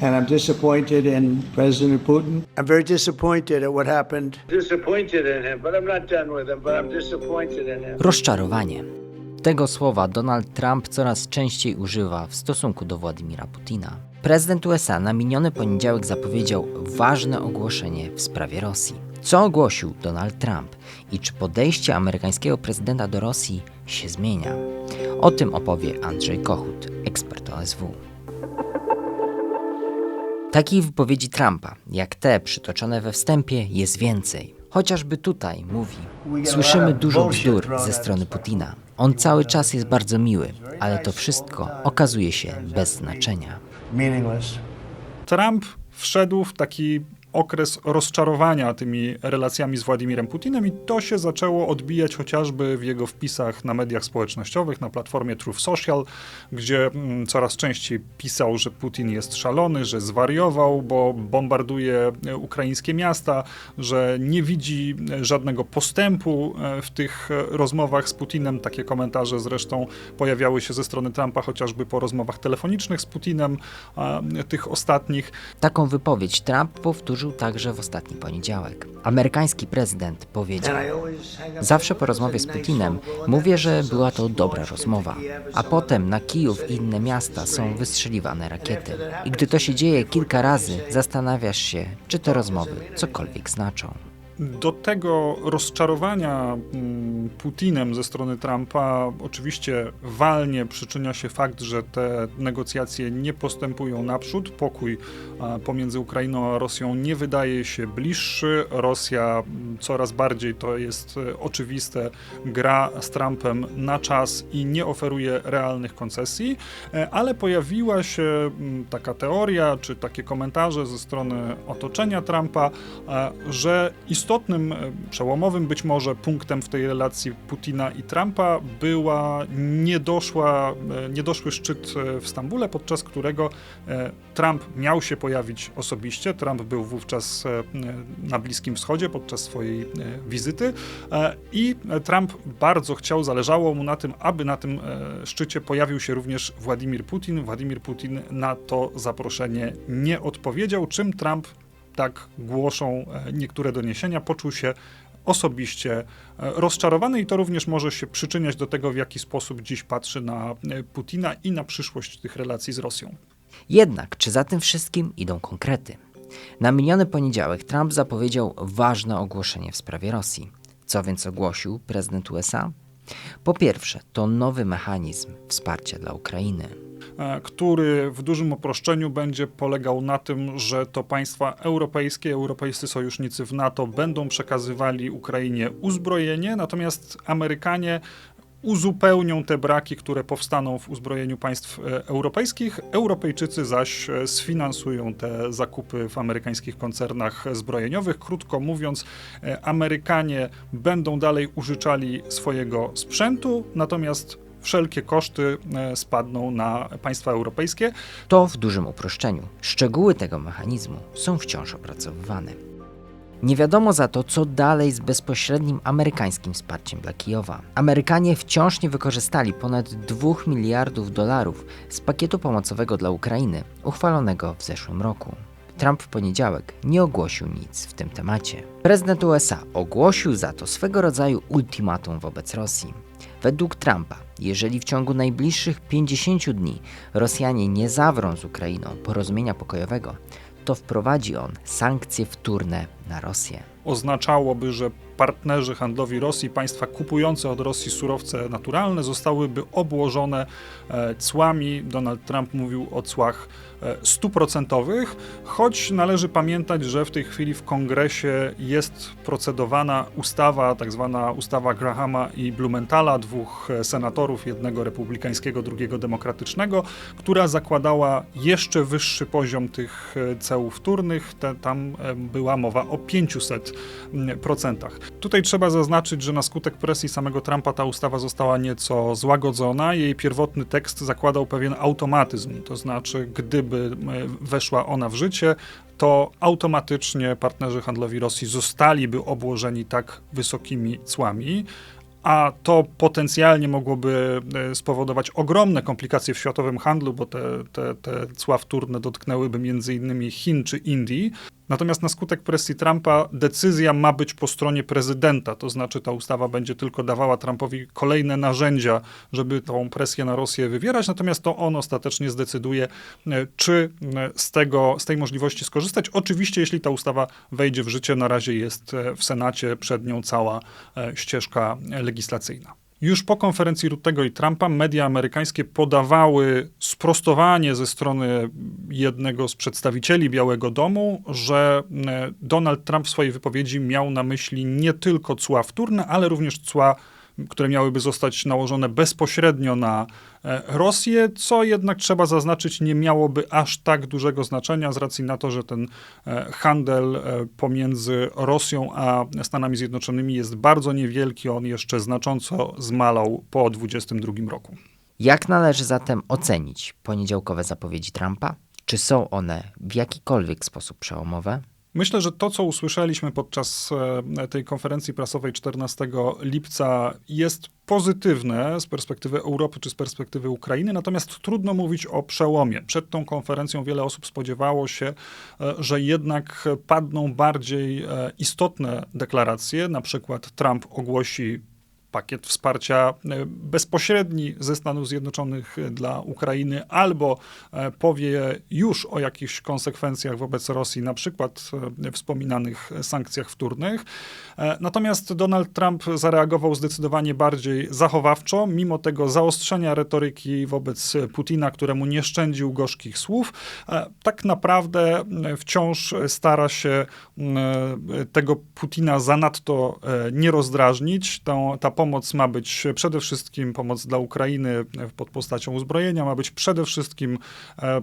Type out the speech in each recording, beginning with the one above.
And I'm disappointed in President Putin. I'm very disappointed at what happened. disappointed in him, but I'm not done with him, but I'm disappointed in him. Rozczarowanie. Tego słowa Donald Trump coraz częściej używa w stosunku do Władimira Putina. Prezydent USA na miniony poniedziałek zapowiedział ważne ogłoszenie w sprawie Rosji. Co ogłosił Donald Trump i czy podejście amerykańskiego prezydenta do Rosji się zmienia? O tym opowie Andrzej Kochut, ekspert OSW. Takich wypowiedzi Trumpa, jak te przytoczone we wstępie, jest więcej. Chociażby tutaj mówi: Słyszymy dużo bzdur ze strony Putina. On cały czas jest bardzo miły, ale to wszystko okazuje się bez znaczenia. Meaningless. Trump wszedł w taki okres rozczarowania tymi relacjami z Władimirem Putinem i to się zaczęło odbijać chociażby w jego wpisach na mediach społecznościowych, na platformie Truth Social, gdzie mm, coraz częściej pisał, że Putin jest szalony, że zwariował, bo bombarduje e, ukraińskie miasta, że nie widzi e, żadnego postępu e, w tych rozmowach z Putinem. Takie komentarze zresztą pojawiały się ze strony Trumpa chociażby po rozmowach telefonicznych z Putinem, tych ostatnich. Taką wypowiedź Trump powtórzył także w ostatni poniedziałek. Amerykański prezydent powiedział: Zawsze po rozmowie z Putinem mówię, że była to dobra rozmowa, a potem na Kijów i inne miasta są wystrzeliwane rakiety. I gdy to się dzieje kilka razy, zastanawiasz się, czy te rozmowy cokolwiek znaczą. Do tego rozczarowania mm, Putinem ze strony Trumpa oczywiście walnie przyczynia się fakt, że te negocjacje nie postępują naprzód. Pokój pomiędzy Ukrainą a Rosją nie wydaje się bliższy. Rosja mm, coraz bardziej, to jest e, oczywiste, gra z Trumpem na czas i nie oferuje realnych koncesji, E, ale pojawiła się mm, taka teoria, czy takie komentarze ze strony otoczenia Trumpa, e, że istotnym, e, przełomowym być może punktem w tej relacji Putina i Trumpa była niedoszła, e, niedoszły szczyt e, w Stambule, podczas którego Trump miał się pojawić osobiście. Trump był wówczas na Bliskim Wschodzie podczas swojej wizyty i Trump bardzo chciał, zależało mu na tym, aby na tym szczycie pojawił się również Władimir Putin. Władimir Putin na to zaproszenie nie odpowiedział, czym Trump tak głoszą e, niektóre doniesienia, poczuł się osobiście e, rozczarowany i to również może się przyczyniać do tego, w jaki sposób dziś patrzy na e, Putina i na przyszłość tych relacji z Rosją. Jednak, czy za tym wszystkim idą konkrety? Na miniony poniedziałek Trump zapowiedział ważne ogłoszenie w sprawie Rosji. Co więc ogłosił prezydent USA? Po pierwsze, to nowy mechanizm wsparcia dla Ukrainy. E, który w dużym uproszczeniu będzie polegał na tym, że to państwa europejskie, europejscy sojusznicy w NATO będą przekazywali Ukrainie uzbrojenie, natomiast Amerykanie uzupełnią te braki, które powstaną w uzbrojeniu państw e, europejskich. Europejczycy zaś e, sfinansują te zakupy w amerykańskich koncernach zbrojeniowych. Krótko mówiąc, Amerykanie będą dalej użyczali swojego sprzętu, natomiast wszelkie koszty e, spadną na państwa europejskie. To w dużym uproszczeniu. Szczegóły tego mechanizmu są wciąż opracowywane. Nie wiadomo za to, co dalej z bezpośrednim amerykańskim wsparciem dla Kijowa. Amerykanie wciąż nie wykorzystali ponad 2 miliardów dolarów z pakietu pomocowego dla Ukrainy, uchwalonego w zeszłym roku. Trump w poniedziałek nie ogłosił nic w tym temacie. Prezydent USA ogłosił za to swego rodzaju ultimatum wobec Rosji. Według Trumpa, jeżeli w ciągu najbliższych 50 dni Rosjanie nie zawrą z Ukrainą porozumienia pokojowego, to wprowadzi on sankcje wtórne na Rosję. Oznaczałoby, że partnerzy handlowi Rosji, państwa kupujące od Rosji surowce naturalne, zostałyby obłożone e, cłami. Donald Trump mówił o cłach e, stuprocentowych, choć należy pamiętać, że w tej chwili w kongresie jest procedowana ustawa, tak zwana ustawa Grahama i Blumenthala, dwóch e, senatorów, jednego republikańskiego, drugiego demokratycznego, która zakładała jeszcze wyższy poziom tych ceł wtórnych. Te, tam była mowa o 500%. Tutaj trzeba zaznaczyć, że na skutek presji samego Trumpa ta ustawa została nieco złagodzona. Jej pierwotny tekst zakładał pewien automatyzm, to znaczy, gdyby e, weszła ona w życie, to automatycznie partnerzy handlowi Rosji zostaliby obłożeni tak wysokimi cłami. a to potencjalnie mogłoby e, spowodować ogromne komplikacje w światowym handlu, bo te, te, te cła wtórne dotknęłyby innymi Chin czy Indii. Natomiast na skutek presji Trumpa decyzja ma być po stronie prezydenta, to znaczy ta ustawa będzie tylko dawała Trumpowi kolejne narzędzia, żeby tą presję na Rosję wywierać, natomiast to on ostatecznie zdecyduje, e, czy e, z, tego, z tej możliwości skorzystać. Oczywiście, jeśli ta ustawa wejdzie w życie, na razie jest e, w Senacie, przed nią cała ścieżka legislacyjna. Już po konferencji Ruttego i Trumpa media amerykańskie podawały sprostowanie ze strony jednego z przedstawicieli Białego Domu, że e, Donald Trump w swojej wypowiedzi miał na myśli nie tylko cła wtórne, ale również cła, które miałyby zostać nałożone bezpośrednio na e, Rosję, co jednak trzeba zaznaczyć, nie miałoby aż tak dużego znaczenia z racji na to, że ten e, handel e, pomiędzy Rosją a Stanami Zjednoczonymi jest bardzo niewielki. On jeszcze znacząco zmalał po 2022 roku. Jak należy zatem ocenić poniedziałkowe zapowiedzi Trumpa? Czy są one w jakikolwiek sposób przełomowe? Myślę, że to, co usłyszeliśmy podczas e, tej konferencji prasowej 14 lipca, jest pozytywne z perspektywy Europy czy z perspektywy Ukrainy, natomiast trudno mówić o przełomie. Przed tą konferencją wiele osób spodziewało się, e, że jednak padną bardziej e, istotne deklaracje, na przykład Trump ogłosi pakiet wsparcia e, bezpośredni ze Stanów Zjednoczonych e, dla Ukrainy, albo e, powie już o jakichś konsekwencjach wobec Rosji, na przykład wspominanych sankcjach wtórnych. Natomiast Donald Trump zareagował zdecydowanie bardziej zachowawczo, mimo tego zaostrzenia retoryki wobec Putina, któremu nie szczędził gorzkich słów. Tak naprawdę wciąż stara się tego Putina zanadto nie rozdrażnić. Ta, ta pomoc ma być przede wszystkim pomoc dla Ukrainy pod postacią uzbrojenia, ma być przede wszystkim e,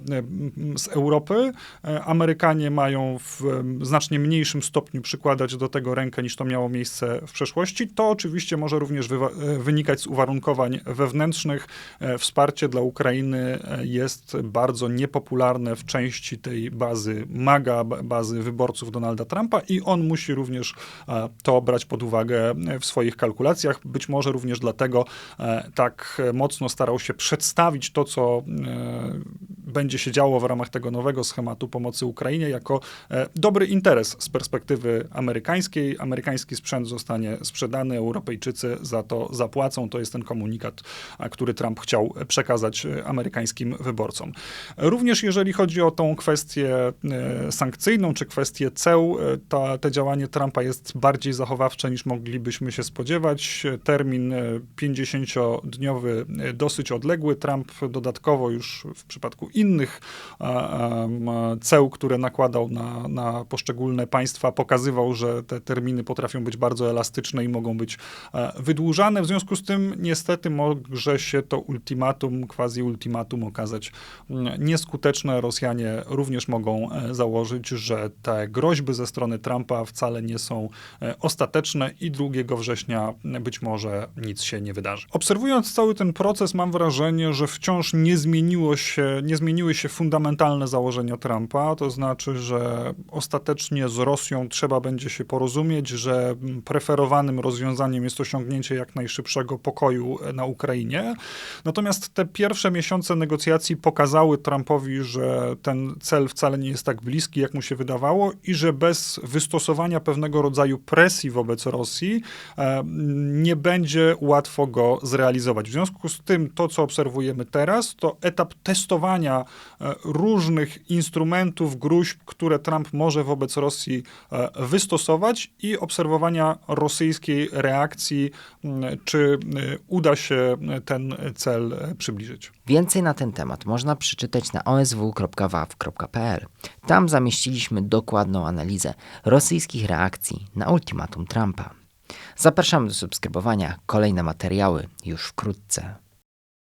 z Europy. E, Amerykanie mają w znacznie mniejszym stopniu przykładać do tego rękę niż to miało miejsce w przeszłości. To oczywiście może również e, wynikać z uwarunkowań wewnętrznych. Wsparcie dla Ukrainy jest bardzo niepopularne w części tej bazy MAGA, bazy wyborców Donalda Trumpa i on musi również to brać pod uwagę w swoich kalkulacjach być może również dlatego e, tak mocno starał się przedstawić to, co e, będzie się działo w ramach tego nowego schematu pomocy Ukrainie, jako e, dobry interes z perspektywy amerykańskiej. Amerykański sprzęt zostanie sprzedany, Europejczycy za to zapłacą. To jest ten komunikat, który Trump chciał przekazać amerykańskim wyborcom. Również jeżeli chodzi o tą kwestię sankcyjną, czy kwestię ceł, to te działanie Trumpa jest bardziej zachowawcze niż moglibyśmy się spodziewać termin 50-dniowy dosyć odległy. Trump dodatkowo już w przypadku innych ceł, które nakładał na, na poszczególne państwa, pokazywał, że te terminy potrafią być bardzo elastyczne i mogą być wydłużane. W związku z tym niestety może się to ultimatum, quasi ultimatum okazać nieskuteczne. Rosjanie również mogą e, założyć, że te groźby ze strony Trumpa wcale nie są e, ostateczne i 2 września być może nic się nie wydarzy. Obserwując cały ten proces, mam wrażenie, że wciąż nie zmieniło się, nie zmieniły się fundamentalne założenia Trumpa, to znaczy, że ostatecznie z Rosją trzeba będzie się porozumieć, że preferowanym rozwiązaniem jest osiągnięcie jak najszybszego pokoju na Ukrainie. Natomiast te pierwsze miesiące negocjacji pokazały Trumpowi, że ten cel wcale nie jest tak bliski, jak mu się wydawało i że bez wystosowania pewnego rodzaju presji wobec Rosji e, nie będzie łatwo go zrealizować. W związku z tym to, co obserwujemy teraz, to etap testowania e, różnych instrumentów, gruźb, które Trump może wobec Rosji e, wystosować i obserwowania rosyjskiej reakcji, czy e, uda się ten cel przybliżyć. Więcej na ten temat można przeczytać na osw.waw.pl. Tam zamieściliśmy dokładną analizę rosyjskich reakcji na ultimatum Trumpa. Zapraszamy do subskrybowania. Kolejne materiały już wkrótce.